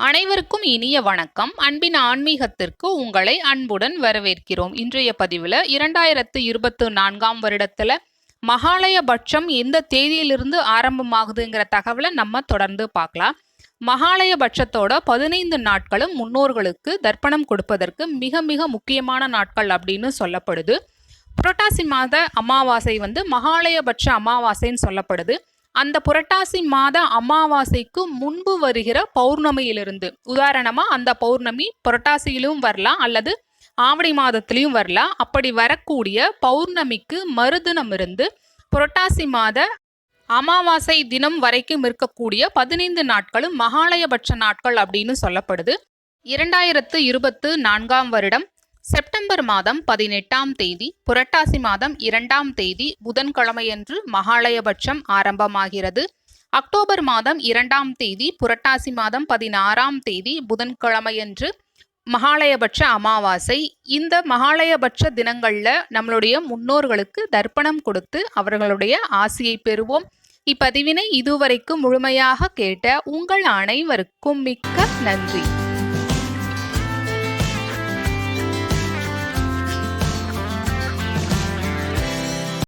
அனைவருக்கும் இனிய வணக்கம். அன்பின் ஆன்மீகத்திற்கு உங்களை அன்புடன் வரவேற்கிறோம். இன்றைய பதிவில் இரண்டாயிரத்து இருபத்து நான்காம் வருடத்தில் மகாலயபட்சம் எந்த தேதியிலிருந்து ஆரம்பமாகுதுங்கிற தகவலை நம்ம தொடர்ந்து பார்க்கலாம். மகாலயபட்சத்தோட பதினைந்து நாட்களும் முன்னோர்களுக்கு தர்ப்பணம் கொடுப்பதற்கு மிக மிக முக்கியமான நாட்கள் அப்படின்னு சொல்லப்படுது. புரட்டாசி மாத அமாவாசை வந்து மகாலயபட்ச அமாவாசைன்னு சொல்லப்படுது. அந்த புரட்டாசி மாத அமாவாசைக்கு முன்பு வருகிற பௌர்ணமியிலிருந்து. உதாரணமா அந்த பௌர்ணமி புரட்டாசியிலும் வரலாம் அல்லது ஆவணி மாதத்திலையும் வரலாம். அப்படி வரக்கூடிய பௌர்ணமிக்கு மறுதினம் இருந்து புரட்டாசி மாத அமாவாசை தினம் வரைக்கும் இருக்கக்கூடிய பதினைந்து நாட்களும் மகாலயபட்ச நாட்கள் அப்படின்னு சொல்லப்படுது. இரண்டாயிரத்து இருபத்து நான்காம் வருடம். செப்டம்பர் மாதம் பதினெட்டாம் தேதி புரட்டாசி மாதம் இரண்டாம் தேதி புதன்கிழமையன்று மகாலயபட்சம் ஆரம்பமாகிறது. அக்டோபர் மாதம் இரண்டாம் தேதி புரட்டாசி மாதம் பதினாறாம் தேதி புதன்கிழமையன்று மகாலயபட்ச அமாவாசை. இந்த மகாலயபட்ச தினங்களில் நம்மளுடைய முன்னோர்களுக்கு தர்ப்பணம் கொடுத்து அவர்களுடைய ஆசியை பெறுவோம். இப்பதிவினை இதுவரைக்கும் முழுமையாக கேட்ட உங்கள் அனைவருக்கும் மிக்க நன்றி.